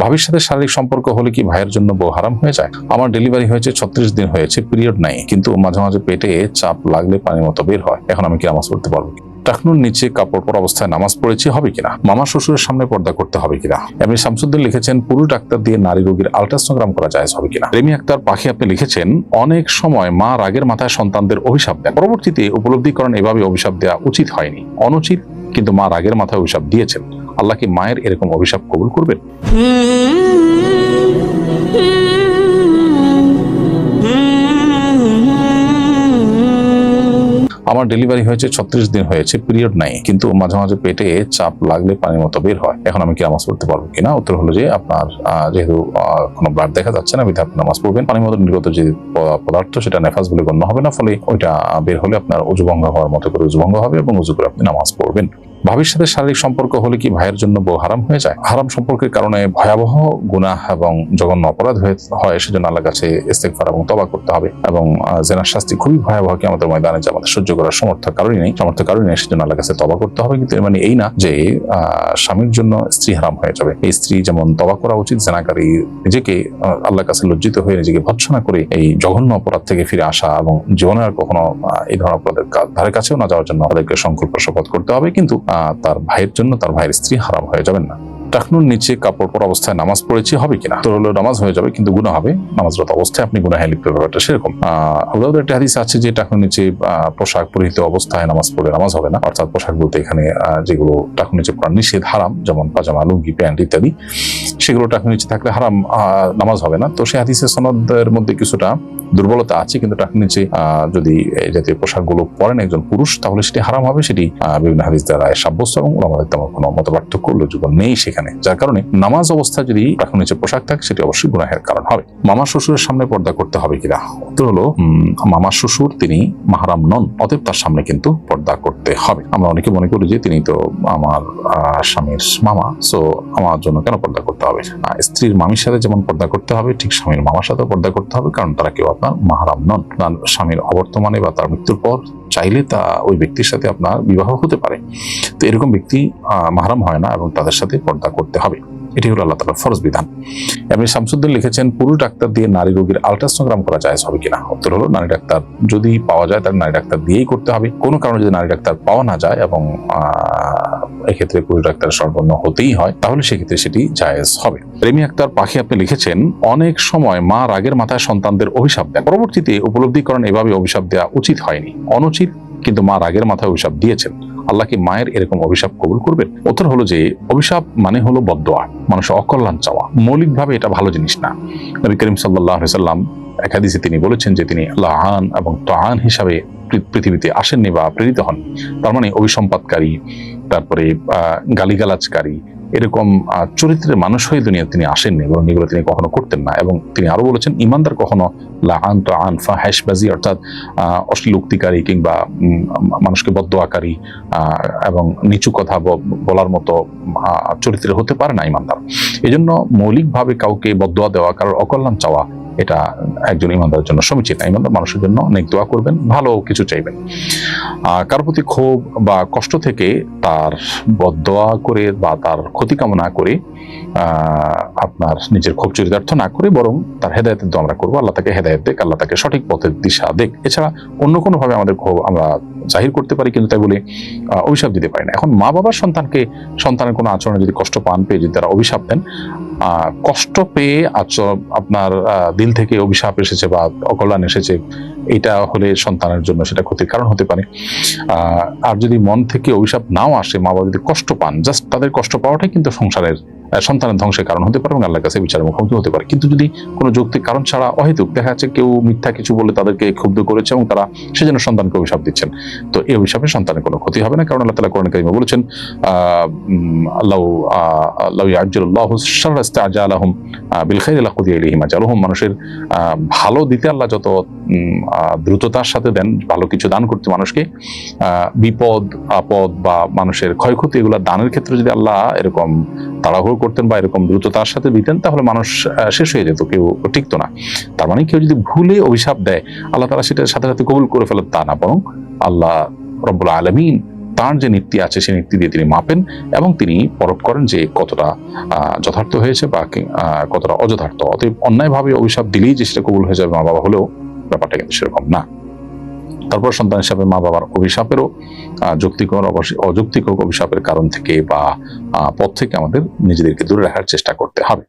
ভাবির সাথে শারীরিক সম্পর্ক হলে কি ভাইয়ের জন্য বউ হারাম হয়ে যায়? আমার ডেলিভারি হয়েছে ছত্রিশ দিন হয়েছে পিরিয়ড নাই। কিন্তু মাঝে মাঝে পেটে চাপ লাগলে পানির মতো বের হয়। এখন আমি কি নামাজ পড়তে পারব টাকনুর নিচে কাপড় পর অবস্থায় নামাজ পড়েছি, হবে কিনা মামা শ্বশুরের সামনে পর্দা করতে হবে কিনা এমনি শামসুদ্দিন লিখেছেন, পুরুষ ডাক্তার দিয়ে নারী রোগীর আলট্রাসোনোগ্রাম করা যায় হবে কিনা রেমি আক্তার পাখি আপনি লিখেছেন, অনেক সময় মা রাগের মাথায় সন্তানদের অভিশাপ দেন। পরবর্তীতে উপলব্ধি করেন এভাবে অভিশাপ দেওয়া উচিত হয়নি। অনুচিত, কিন্তু মা রাগের মাথায় অভিশাপ দিয়েছেন। আল্লাহ কি মায়ের এরকম অভিশাপ কবুল করবেন? আমার ডেলিভারি হয়েছে ছত্রিশ দিন হয়েছে, পিরিয়ড নাই। কিন্তু মাঝে মাঝে পেটে চাপ লাগলে পানির মতো বের হয়। এখন আমি কি নামাজ পড়তে পারব কিনা উত্তর হলো যে আপনার যেহেতু কোনো ব্লাড দেখা যাচ্ছে না বিধা আপনি নামাজ পড়বেন। পানির মতো নির্গত যে পদার্থ, সেটা নেফাজ বলে গণ্য হবে না। ফলে ওইটা বের হলে আপনার উজুভঙ্গ হওয়ার মতো করে উজুভঙ্গ হবে এবং উজু করে আপনি নামাজ পড়বেন। ভাবির সাথে শারীরিক সম্পর্ক হলে কি ভাইয়ের জন্য বউ হারাম হয়ে যায়? হারাম সম্পর্কের কারণে ভয়াবহ গুনাহ এবং জঘন্য অপরাধ হয়ে সেজন্য আল্লাহ কাছে ইস্তেগফার এবং তবা করতে হবে এবং জেনার শাস্তি খুবই ভয়াবহ কি আমাদের ময়দানে যে আমাদের সহ্য করার সমর্থ কারণই নেই সমর্থ কারণই নেই সেজন্য আল্লাহ কাছে তবা করতে হবে। কিন্তু মানে এই না যে স্বামীর জন্য স্ত্রী হারাম হয়ে যাবে। এই স্ত্রী যেমন তবা করা উচিত জেনাকারী নিজেকে আহ, আল্লাহর কাছে লজ্জিত হয়ে নিজেকে ভৎসনা করে এই জঘন্য অপরাধ থেকে ফিরে আসা এবং জীবনে আর কখনো এই ধরনের অপরাধের ধারে কাছেও না যাওয়ার জন্য তাদেরকে সংকল্প শপথ করতে হবে। কিন্তু তার ভাইয়ের জন্য তার ভাইয়ের স্ত্রী হারাম হয়ে যাবেন না। টাকনুর নিচে কাপড় পরা অবস্থায় নামাজ পড়েছি, হবে কিনা? তো হলো নামাজ হয়ে যাবে, কিন্তু গুণা হবে। নামাজরত অবস্থায় আপনি গুনাহে লিপ্ত, ব্যাপারটা সেরকম। আহ একটা হাদিস আছে যে টাকনুর নিচে পোশাক পরিহিত অবস্থায় নামাজ পড়ে নামাজ হবে না। অর্থাৎ পোশাক বলতে এখানে যেগুলো টাকুর নিচে পড়া নিষেধ, হারাম, যেমন পাজামা, লুঙ্গি, প্যান্ট ইত্যাদি, সেগুলো টাকুর নিচে থাকলে হারাম নামাজ হবে না। তো সেই হাদিসের সনদের মধ্যে কিছুটা দুর্বলতা আছে, কিন্তু টাকুর নিচে যদি এই জাতীয় পোশাকগুলো পরেন একজন পুরুষ, তাহলে সেটি হারাম হবে। সেটি বিভিন্ন হাদিস দ্বারা সাব্যস্ত এবং আমাদের তেমন কোনো মত পার্থক্য উল্লেখযোগ্য নেই সেখানে। যার কারণে নামাজ অবস্থা যদি টাকুর নিচে পোশাক থাকে, সেটি অবশ্যই গুনাহের কারণ হবে। মামা শ্বশুরের সামনে পর্দা করতে হবে কিনা? উত্তর হলো মামা শ্বশুর তিনি মাহারাম নন, অতএব তার সামনে কিন্তু পর্দা করতে হবে। আমরা অনেকে মনে করি যে তিনি তো আমার স্বামীর মামা সো আমার জন্য কেন পর্দা করতে হবে? স্ত্রীর মামির সাথে যেমন পর্দা করতে হবে, ঠিক স্বামীর মামার সাথেও পর্দা করতে হবে, কারণ তারা কেউ আপনার মাহারাম নন। স্বামীর অবর্তমানে বা তার মৃত্যুর পর চাইলে তা ওই ব্যক্তির সাথে আপনার বিবাহ হতে পারে। তো এরকম ব্যক্তি মাহারাম হয় না এবং তাদের সাথে পর্দা করতে হবে। এটি হলো আল্লাহ তালার ফরজ বিধান। এমনি শামসুদ্দিন লিখেছেন, পুরুষ ডাক্তার দিয়ে নারী রোগীর আলট্রাসোনোগ্রাম করা যায় হবে কিনা? উত্তর হলো, নারী ডাক্তার যদি পাওয়া যায়, তাহলে নারী ডাক্তার দিয়েই করতে হবে। কোনো কারণে যদি নারী ডাক্তার পাওয়া না যায় এবং এক্ষেত্রে পুরুষ ডাক্তার সর্বন্ন হতেই হয়, তাহলে সেক্ষেত্রে সেটি জায়েজ হবে। রেমি আক্তার পাখি আপনি লিখেছেন, অনেক সময় মা রাগের মাথায় সন্তানদের অভিশাপ দেন। পরবর্তীতে উপলব্ধি করেন এভাবে অভিশাপ দেওয়া উচিত হয়নি। অনুচিত, কিন্তু মা রাগের মাথায় অভিশাপ দিয়েছেন। আল্লাহ কি মায়ের এরকম অভিশাপ কবুল করবেন? উত্তর হলো যে, অভিশাপ মানে হলো বদোয়া মানুষের অকল্যাণ চাওয়া। মৌলিকভাবে এটা ভালো জিনিস না। নবী করিম সাল্লাম একাদিসে তিনি বলেছেন যে, তিনি আল্লাহান এবং তহান হিসাবে পৃথিবীতে আসেননি বা প্রেরিত হন। তার মানে অভিসম্পাদকারী তারপরে গালিগালাজকারী এরকম চরিত্রের মানুষ হয়ে দুনিয়া তিনি আসেননি এবং এগুলো তিনি কখনো করতেন না। এবং তিনি আরও বলেছেন, ইমানদার কখনো লাহান তো আন হ্যাশবাজি অর্থাৎ অশ্লীল উক্তিকারী কিংবা মানুষকে বদোয়াকারী এবং নিচু কথা বলার মতো চরিত্রে হতে পারে না ইমানদার। এজন্য মৌলিকভাবে কাউকে বদোয়া দেওয়া, কারোর অকল্যাণ চাওয়া এটা একজন ইমানদারের জন্য সমীচীন ইমানদার মানুষের জন্য অনেক দোয়া করবেন, ভালো কিছু চাইবেন। কারোর প্রতি ক্ষোভ বা কষ্ট থেকে তার বদোয়া করে বা তার ক্ষতি কামনা করে আপনার নিজের ক্ষোভ চরিতার্থ না করে বরং তার হেদায়তের দোয়া আমরা করব। আল্লাহ তাকে হেদায়ত দেখ আল্লাহ তাকে সঠিক পথের দিশা দেখ এছাড়া অন্য কোনো ভাবে আমাদের ক্ষোভ আমরা জাহির করতে পারি কিন্তু তাই বলে অভিশাপ দিতে পারি না। এখন মা বাবার সন্তানকে, সন্তানের কোনো আচরণে যদি কষ্ট পান, পেয়ে যদি তারা অভিশাপ দেন কষ্ট পেয়ে আপনার দিল থেকে অভিশাপ এসেছে বা অকল্যাণ এসেছে, এটা হলে সন্তানের জন্য সেটা ক্ষতির কারণ হতে পারে। আর যদি মন থেকে অভিশাপ নাও আসে মা বাবা যদি কষ্ট পান জাস্ট তাদের কষ্ট পাওয়াটাই কিন্তু সংসারের সন্তানের ধ্বংসের কারণ হতে পারে এবং আল্লাহর কাছে বিচারের মুখোমুখি হতে পারে। কিন্তু যদি কোনো যৌক্তিক কারণ ছাড়া অহেতুক, দেখা যাচ্ছে কেউ মিথ্যা কিছু বলে তাদেরকে ক্ষুব্ধ করেছে এবং তারা সেজন্য সন্তানকে অভিশাপ দিচ্ছেন, তো এই অভিশাপে সন্তানের কোনো ক্ষতি হবে না। কারণ আল্লাহ তালা কোরআন কারিমে বলেছেন আল্লাহ আল্লাহ লাকুদিয়া ইলাইহিম মানুষের ভালো দিতে আল্লাহ যত দ্রুততার সাথে দেন, ভালো কিছু দান করতে মানুষকে বিপদ, আপদ বা মানুষের ক্ষয়ক্ষতি এগুলো দানের ক্ষেত্রে যদি আল্লাহ এরকম তাড়াহুড়ো করতেন বা এরকম দ্রুততার সাথে দিতেন তাহলে মানুষ শেষ হয়ে যেত, কেউ টিকতো না। তার মানে কেউ যদি ভুলে অভিশাপ দেয়, আল্লাহ তারা সেটার সাথে সাথে কবুল করে ফেলে তা না, বরং আল্লাহ রব্বুল আলমিন তার যে নীতি আছে, সেই নীতি দিয়ে তিনি মাপেন এবং তিনি পরখ করেন যে কতটা যথার্থ হয়েছে বা কতটা অযথার্থ। অতএব অন্যায়ভাবে অভিশাপ দিলেই যে সেটা কবুল হয়ে যাবে মা বাবা হলেও ব্যাপারটা কিন্তু সেরকম না। তারপর সন্তান হিসাবে মা বাবার অভিশাপেরও যুক্তিকর অযৌক্তিক অভিশাপের কারণ থেকে বা পথ থেকে আমাদের নিজেদেরকে দূরে রাখার চেষ্টা করতে হবে।